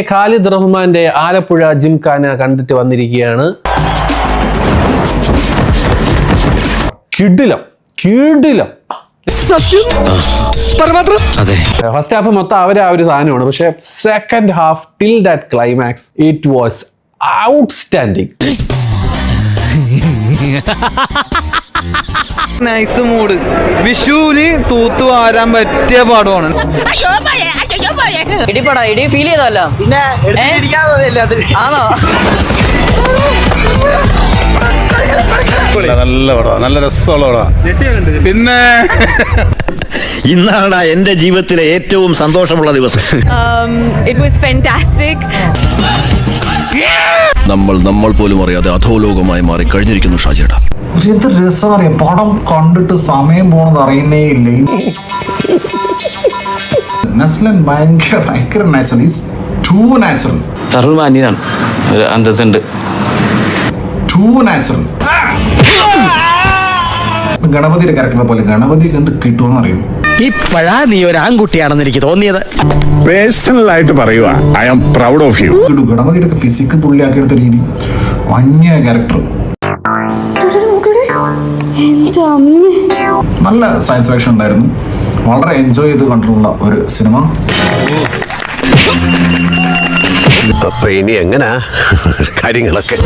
ഖാലിദ് റഹ്മാന്റെ ആലപ്പുഴ ജിംഖാന കണ്ടിട്ട് വന്നിരിക്കുകയാണ്. കിടിലം കിടിലം. അതെ. ഫസ്റ്റ് ഹാഫ് മൊത്തം അവരെ ആ ഒരു സാധനമാണ്. പക്ഷെ second half till that climax it was outstanding nice mood വിഷുവിന് തൂത്തു വാരാൻ പറ്റിയ പടമാണ് ഇടിപടാ ഇടി ഫീൽ ചെയ്തല്ല പിന്നെ ആണോ നല്ല പടമാണ് നല്ല രസമുള്ള പടമാണ് പിന്നെ ഇന്നാണ് എന്റെ ജീവിതത്തിലെ ഏറ്റവും സന്തോഷമുള്ള ദിവസം. ഇറ്റ് വാസ് was നമ്മൾ നമ്മൾ പോലും അറിയാതെ അധോലോകമായി മാറി കഴിഞ്ഞിരിക്കുന്നു ഷാജിയുടെ എന്ത് രസം അറിയാം? പടം കണ്ടിട്ട് സമയം പോണത് അറിയുന്നേ ഇല്ല. നസ്ലൻ ഭയങ്കര ഭയങ്കര natural is too natural Tharun മാന്യനാണ്. ഒരു അന്തസ്സുണ്ട്. ടൂ നാച്ചുറൽ ഗണപതിയുടെ ക്യാരക്ടറെ പോലെ ഗണപതിക്ക് എന്ത് കിട്ടുമെന്ന് അറിയും? ഇപ്പോഴാ നീ ഒരു ആൺകുട്ടിയാണെന്ന് എനിക്ക് തോന്നിയത്. പേഴ്സണൽ ആയിട്ട് പറയുക I am proud of you ഗണപതിയുടെ ഫിസിക്ക് പുള്ളിയാക്കിയെടുത്ത രീതി. വന്യ ക്യാരക്ടർ നല്ല സാറ്റിസ്ഫാക്ഷൻ ഉണ്ടായിരുന്നു. വളരെ എൻജോയ് ചെയ്ത് കണ്ടിട്ടുള്ള ഒരു സിനിമ അപ്പൊ ഇനി എങ്ങനാ? കാര്യങ്ങളൊക്കെ.